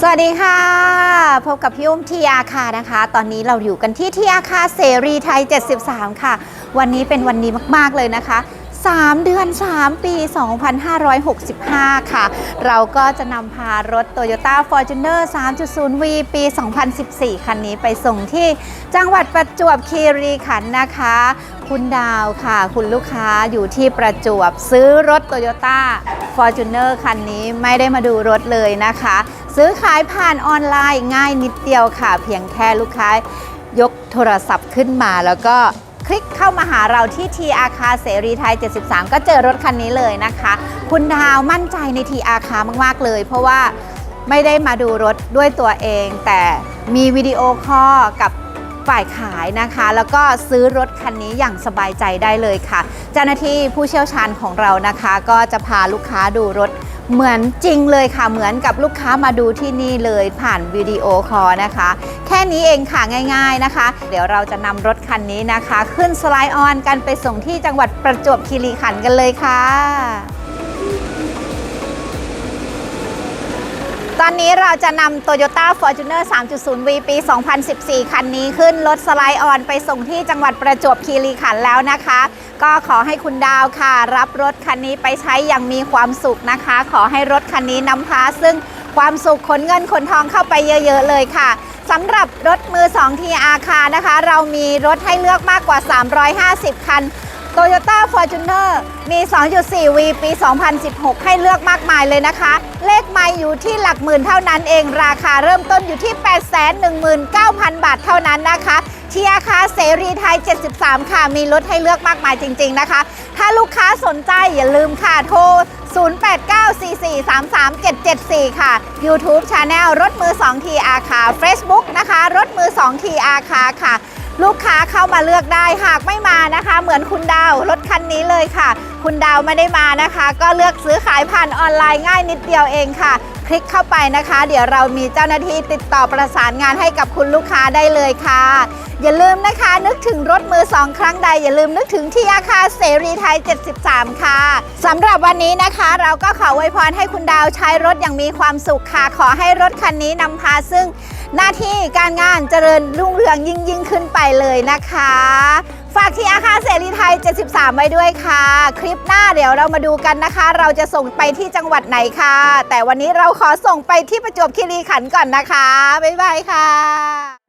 สวัสดีค่ะ พบกับพี่อุ้มที่อาคานะคะ ตอนนี้เราอยู่กันที่ที่อาคาเสรีไทย 73 ค่ะ วันนี้เป็นวันนี้มากๆเลยนะคะ 3 เดือน 3 ปี 2565 ค่ะ เราก็จะนำพารถ Toyota Fortuner 3.0V ปี 2014 คันนี้ไปส่งที่จังหวัดประจวบคีรีขันธ์นะคะคุณดาวค่ะ คุณลูกค้าอยู่ที่ประจวบซื้อรถ Toyota Fortuner คันนี้ไม่ได้มาดูรถเลยนะคะ ซื้อขายผ่านออนไลน์ง่ายนิดเดียวค่ะ เพียงแค่ลูกค้ายกโทรศัพท์ขึ้นมาแล้วก็คลิกเข้ามาหาเราที่ทีอาคาเสรีไทย 73 ก็เจอรถคันนี้เลยนะคะ คุณดาวมั่นใจในทีอาคามาก ๆ เลย เพราะว่าไม่ได้มาดูรถด้วยตัวเอง แต่มีวิดีโอคอลกับ ฝ่ายขายนะคะ แล้วก็ซื้อรถคันนี้อย่างสบายใจได้เลยค่ะ เจ้าหน้าที่ผู้เชี่ยวชาญของเรานะคะ ก็จะพาลูกค้าดูรถเหมือนจริงเลยค่ะ เหมือนกับลูกค้ามาดูที่นี่เลยผ่านวิดีโอคอลนะคะ แค่นี้เองค่ะง่าย ๆนะคะ เดี๋ยวเราจะนำรถคันนี้นะคะ ขึ้นสไลด์ออนกันไปส่งที่จังหวัดประจวบคีรีขันธ์กันเลยค่ะ ตอนนี้เราจะนำ Toyota Fortuner 3.0V ปี 2014 คันนี้ขึ้นรถสไลด์ออนไปส่งที่จังหวัดประจวบคีรีขันธ์แล้วนะคะ ก็ขอให้คุณดาวค่ะ รับรถคันนี้ไปใช้อย่างมีความสุขนะคะ ขอให้รถคันนี้นำพาซึ่งความสุขขนเงินขนทองเข้าไปเยอะๆเลยค่ะสำหรับรถมือ2ที่อาคานะคะ เรามีรถให้เลือกมากกว่า 350 คัน Toyota Fortuner มี 2.4V ปี 2016 ให้เลือกมากมายเลยนะคะ เลขไม่อยู่ที่หลักหมื่นเท่านั้นเอง ราคาเริ่มต้นอยู่ที่ 819,000 บาทเท่านั้นนะคะที่อาคาเสรีไทย 73 ค่ะ มีรถให้เลือกมากมายจริง ๆ นะคะ ถ้าลูกค้าสนใจอย่าลืมค่ะโทร 0894433774 ค่ะ YouTube Channel รถมือ2ทีอาคา Facebook นะคะ รถมือ2ทีอาคาค่ะ ลูกค้าเข้ามาเลือกได้หากไม่มานะคะ เหมือนคุณดาวรถคันนี้เลยค่ะ คุณดาวไม่ได้มานะคะ ก็เลือกซื้อขายผ่านออนไลน์ง่ายนิดเดียวเองค่ะ คลิกเข้าไปนะคะ เดี๋ยวเรามีเจ้าหน้าที่ติดต่อประสานงานให้กับคุณลูกค้าได้เลยค่ะ อย่าลืมนะคะ นึกถึงรถมือสองครั้งใด อย่าลืมนึกถึงที่อาคารเสรีไทย 73 ค่ะสำหรับวันนี้นะคะ เราก็ขออวยพรให้คุณดาวใช้รถอย่างมีความสุขค่ะขอให้รถคันนี้นำพาซึ่ง หน้าที่การงานเจริญรุ่งเรืองยิ่งยิ่งขึ้นไปเลยนะคะ ฝากที่อาคารเสรีไทย 73 ไว้ด้วยค่ะ คลิปหน้าเดี๋ยวเรามาดูกันนะคะ เราจะส่งไปที่จังหวัดไหนค่ะ แต่วันนี้เราขอส่งไปที่ประจวบคีรีขันธ์ก่อนนะคะ บ๊ายบายค่ะ